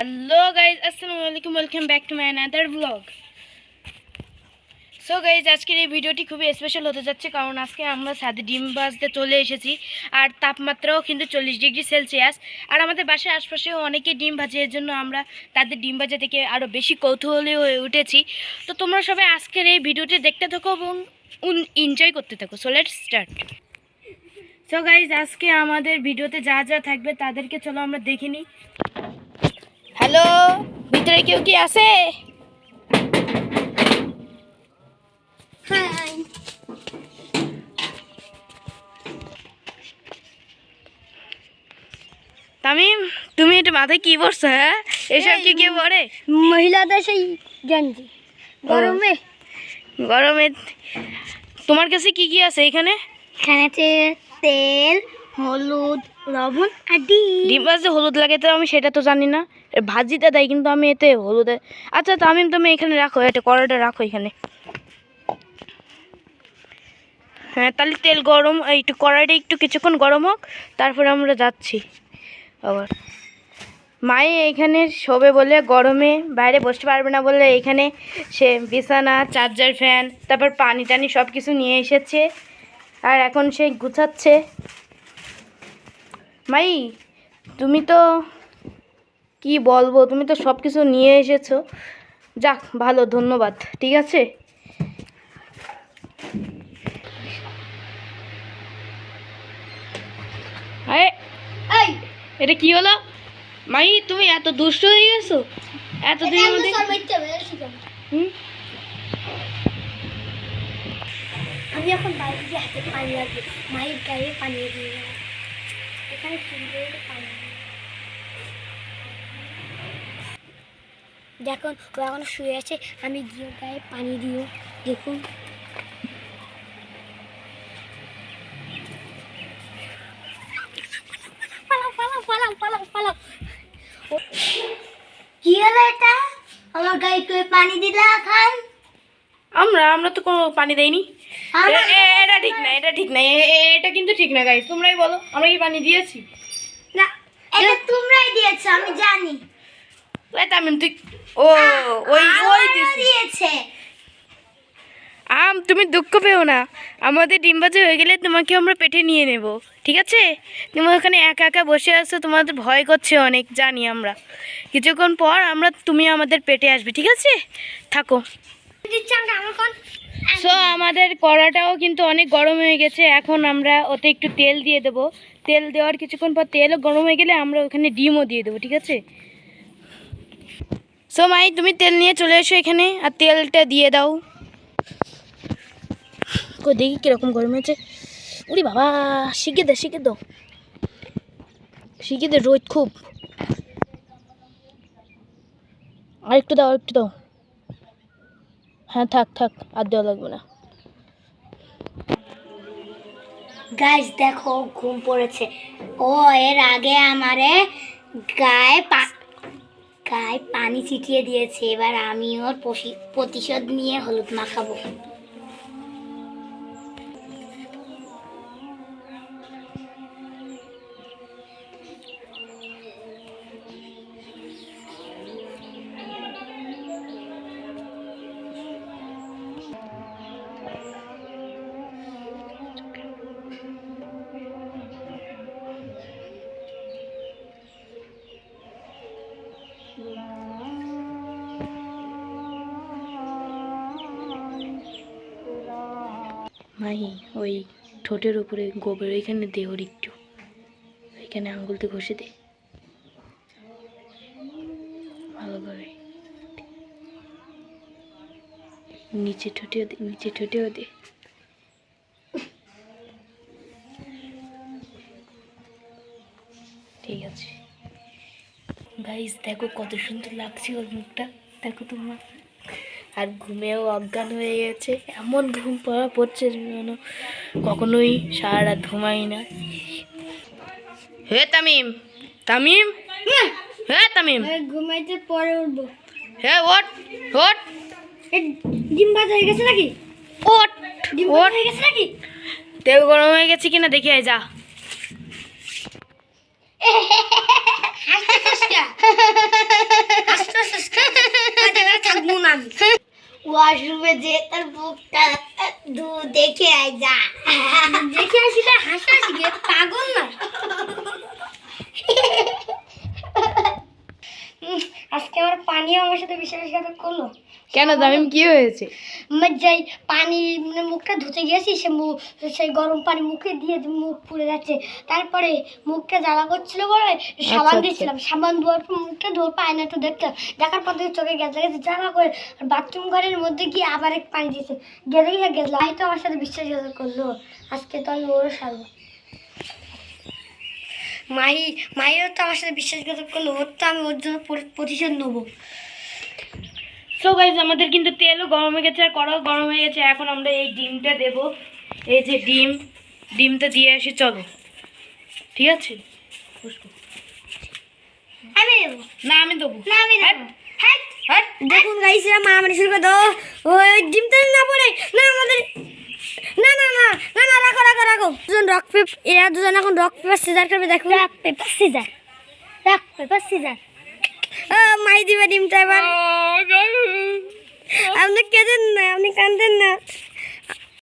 Hello guys আসসালামু আলাইকুম welcome back to my another blog so guys আজকের এই ভিডিওটি খুবই স্পেশাল হতে যাচ্ছে কারণ আজকে আমরা সাথে ডিম বাজতে চলে এসেছি আর তাপমাত্রাও কিন্তু চল্লিশ ডিগ্রি সেলসিয়াস। আর আমাদের বাসার আশপাশেও অনেকে ডিম ভাজে, এর জন্য আমরা তাদের ডিম ভাজা থেকে আরও বেশি কৌতূহলী হয়ে উঠেছি। তো তোমরা সবাই আজকের এই ভিডিওটি দেখতে থাকো এবং এনজয় করতে থাকো। So let start so guys আজকে আমাদের ভিডিওতে যা যা থাকবে তাদেরকে চলো আমরা দেখে নিই। হ্যালো ভিতরে কেউ কি আছে? তামিম তুমি এটা মাথায় কি পড়ছো হ্যাঁ? এসব কি কে পড়ে? মহিলাদের সেই গেঞ্জি। গরমে। গরমে তোমার কাছে কি কি আছে এখানে? এখানেতে তেল হলুদ লবণ আর ডিম। ডিম হলুদ লাগে তো, আমি সেটা তো জানি না। এ ভাজিতে দেয়, কিন্তু আমি এতে হলুদ আচ্ছা তামিম, তুমি এখানে রাখো এটা কড়াটা রাখো এখানে। হ্যাঁ তাহলে তেল গরম একটু কড়াইটা একটু কিছুক্ষণ গরম হোক, তারপরে আমরা যাচ্ছি। আবার। মায়ে এখানে শোবে বলে গরমে বাইরে বসতে পারবে না বলে এখানে সে বিছানা, চার্জার ফ্যান, তারপর পানি টানি সব কিছু নিয়ে এসেছে। আর এখন সে গুছাচ্ছে। মাই তুমি তো কি বলব? তুমি তো সব কিছু নিয়ে এসেছ। যাক ভালো ধন্যবাদ ঠিক আছে? এটা কি হলো? মাই তুমি এত দুষ্ট হয়ে গেছো? এত দিনের মধ্যে? আমি এখন বাইরে গিয়ে হাতে পানি লাগবে মায়ের গায়ে পানি দিয়ে। এখানে দেখুন ও এখন শুয়ে আছে। আমি গিয়ে গায়ে পানি দিও। দেখুন। কি হলো এটা? আমার গায়ে তুই পানি দিলা খান আমরা আমরা তো কোনো পানি দেইনি। এ- এটা ঠিক না এটা ঠিক না। কিন্তু ঠিক না গাইস তোমরাই বলো আমরা কি পানি দিয়েছি? না এটা তোমরাই দিয়েছ আমি জানি। এই তামিম তুই ও ওই ওই দিয়েছে। আম তুমি দুঃখ পেও না। আমাদের ডিমবাজে হয়ে গেলে তোমাকে আমরা পেটে নিয়ে নেব ঠিক আছে? তুমি ওখানে একা একা বসে আছো তোমাদের ভয় করছে অনেক জানি আমরা। কিছুক্ষণ পর আমরা তুমি আমাদের পেটে আসবে ঠিক আছে? থাকো। সো আমাদের কড়াটাও কিন্তু অনেক গরম হয়ে গেছে। এখন আমরা ওতে একটু তেল দিয়ে দেবো। তেল দেওয়ার কিছুক্ষণ পর তেলও গরম হয়ে গেলে আমরা ওখানে ডিমও দিয়ে দেবো, ঠিক আছে? সো মাই তুমি তেল নিয়ে চলে এসো এখানে আর তেলটা দিয়ে দাও। দেখি কীরকম গরম হয়েছে। উরি বাবা শিখে দে শিখে দাও শিখে দে রোদ খুব। আর একটু দাও আর একটু দাও। হ্যাঁ থাক থাক, আর দেওয়া লাগবে না। গাইস দেখো, ঘুম পড়েছে। ও, এর আগে আমারে গায়ে পা, গায়ে পানি ছিটিয়ে দিয়েছে। এবার আমি ওর প্রতিশোধ নিয়ে হলুদ মাখাবো। মাই ওই ঠোঁটের উপরে গোবর, ওইখানে দে ওর একটু। ওইখানে আঙ্গুলতে ঘষে দে। ভালো করে। নিচে ঠোঁটেও দে, নিচে ঠোঁটেও দে। ঠিক আছে। গাইস দেখো কত সুন্দর লাগছে ওর মুখটা। দেখো তোমার। আর ঘুমেও অজ্ঞান হয়ে গেছে। এমন ঘুম পড়া পড়ছে যেন কখনোই সারা রাত ঘুমাই না। হে তামিম তামিম হে তামিম। ঘুমাইতে পরে উঠবো। হে ওট ওট ডিম ভাজা হয়ে গেছে নাকি? ওট ওট হয়ে গেছে নাকি? তেল গরম হয়ে গেছে কিনা দেখে আয় যা। থাকব না আমি ওয়াশরুমে যে তার বুকটা দু দেখে আয় যা। দেখে আসি তার হাসি হাসি গে পাগল না। আজকে আমার পানিও আমার সাথে বিশ্বাসঘাতক করল। কেন তামিম কি হয়েছে? যাই পানি মানে মুখটা ধুতে গিয়েছি সে সেই গরম পানি মুখে দিয়ে মুখ পুড়ে যাচ্ছে। তারপরে মুখটা জ্বালা করছিল বলে সাবান আচ্ছা। দিয়েছিলাম। সাবান দেওয়ার পর মুখটা ধোয়ার পায় না একটু দেখতে দেখার পর থেকে চোখে গেছে। গেছে জ্বালা করে বাথরুম ঘরের মধ্যে গিয়ে আবার এক পানি দিয়েছে। গেলে গিয়ে গেছিলাম ভাই তো আমার সাথে বিশ্বাসঘাতক করল। আজকে তো আমি ওরও সারবো। মাহি মাহিও তো আমার সাথে বিশ্বাসঘাতক করল। ওর তো আমি ওর জন্য প্রতিশোধ নেব। সো গাইজ আমাদের কিন্তু তেলও গরম হয়ে গেছে আর কড়াও গরম হয়ে গেছে। এখন আমরা এই ডিমটা দেব। এই যে ডিম ডিমটা দিয়ে আসি চলো। ঠিক আছে? আমি না আমি দেবো। না আমি দেখুন গাইসরা মা আমার শুরু করে দাও। ওই ডিমটা না পড়ে। না আমাদের না না না না না রাখো রাখো রাখো। দুজন রক পেপ এরা দুজন এখন রক পেপার সিজার করবে rock paper scissors rock paper scissors মাই দিবে ডিমটা এবার। আপনি কেঁদেন না আপনি কান্দেন না।